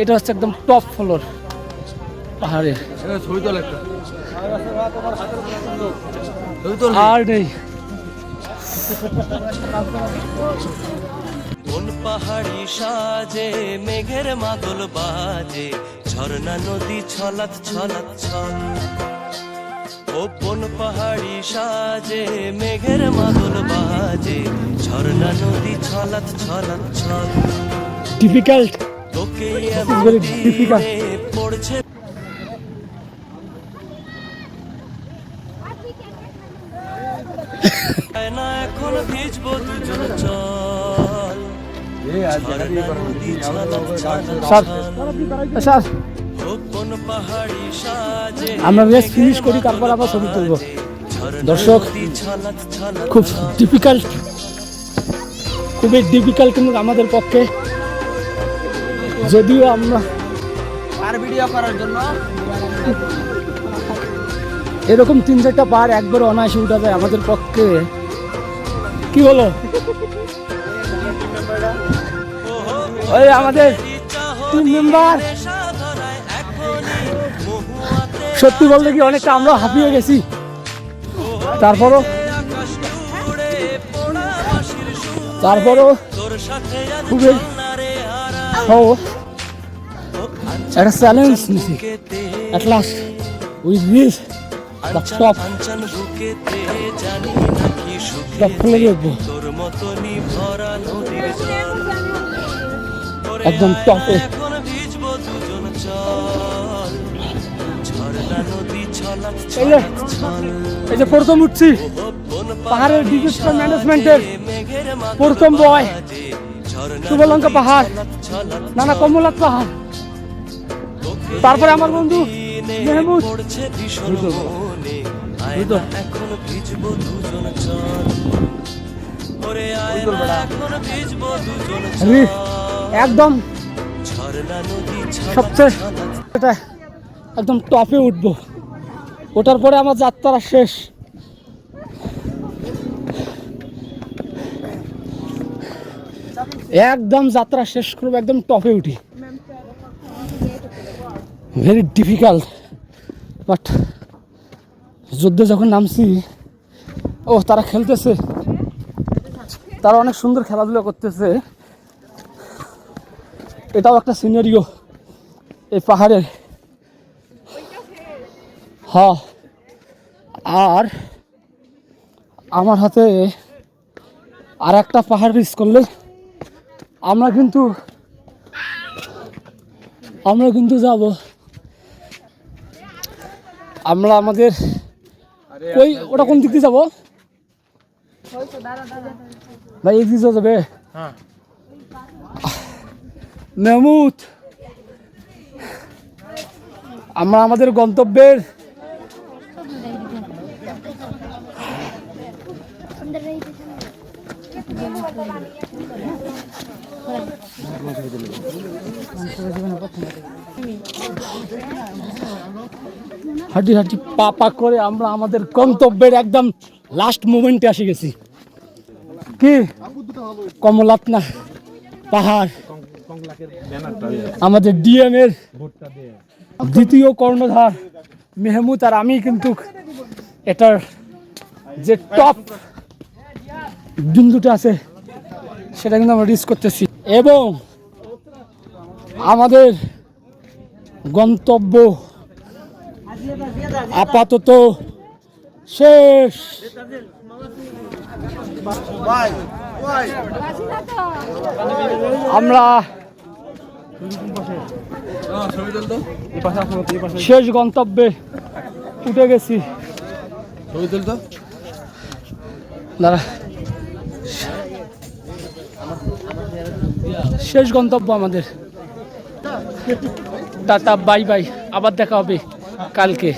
এটা হচ্ছে একদম টপ ফ্লোর পাহাড়ের। তোল আর নেই। কোন পাহাড়ি সাজে মেঘের মাদল বাজে ঝর্ণা নদী ছলাত ছলাত ছল। ও কোন পাহাড়ি সাজে মেঘের মাদল বাজে ঝর্ণা নদী ছলাত ছলাত ছল। ডিফিকাল্ট পড়ছে। না এখন ভিজবো দুজন চল। আমরা রেস ফিনিশ করি তারপর আবার ছবি তুলবো। দর্শক, খুব ডিফিকাল্ট খুবই ডিফিকাল্ট কিন্তু আমাদের পক্ষে। যদিও আমরা আর ভিডিও করার জন্য। এরকম তিন চারটা পার একবার অনায়াসে উঠা যায় আমাদের পক্ষে। কি বলো? ওই আমাদের টিম মেম্বার সত্যি বলতে কি অনেকটা আমরা হাঁপিয়ে গেছি। তারপরও তারপরও খুবই ও একটা চ্যালেঞ্জ নিছি। অ্যাট লাস্ট একদম টপে। এই যে প্রথম উঠছি। পাহাড়ের ডিজাস্টার ম্যানেজমেন্টের প্রথম বয় শুভলঙ্কা পাহাড়। ছলাত নানা কমলাত পাহাড় তারপরে আমার বন্ধু মেহমুদ। পড়ছে ভীষণ আয় না এখন ভিজবো দুজন চল ওরে এখন ভিজবো দুজন একদম সবচেয়ে এটা একদম টপে উঠবো। ওঠার পরে আমার যাত্রা শেষ। একদম যাত্রা শেষ করব, একদম টপে উঠি। ভেরি ডিফিকাল্ট বাট যুদ্ধে যখন নামছি, ও, তারা খেলতেছে। তারা অনেক সুন্দর খেলাধুলা করতেছে। এটাও একটা সিনারিও এই পাহাড়ের হ আর আমার হাতে আর একটা পাহাড় রিস করলে আমরা কিন্তু আমরা কিন্তু যাব। আমরা আমাদের কই ওটা কোন দিক দিয়ে যাব? ভাই এই দিক দিয়ে যাবে। মেহমুদ আমরা আমাদের গন্তব্যের হাঁটি হাঁটি, পা পা করে আমরা আমাদের গন্তব্যের একদম লাস্ট মোমেন্টে এসে গেছি। কি? কমলাত না পাহাড়। আমাদের ডিএম এর দ্বিতীয় কর্ণধার মেহমুদ আর আমি কিন্তু এটার যে টপ বিন্দুটা আছে সেটা কিন্তু আমরা রিস্ক করতেছি। এবং আমাদের গন্তব্য আপাতত শেষ। আমরা শেষ গন্তব্যে উঠে গেছি। দাঁড়া। শেষ গন্তব্য আমাদের। Tata bye bye. আবার দেখা হবে কালকে।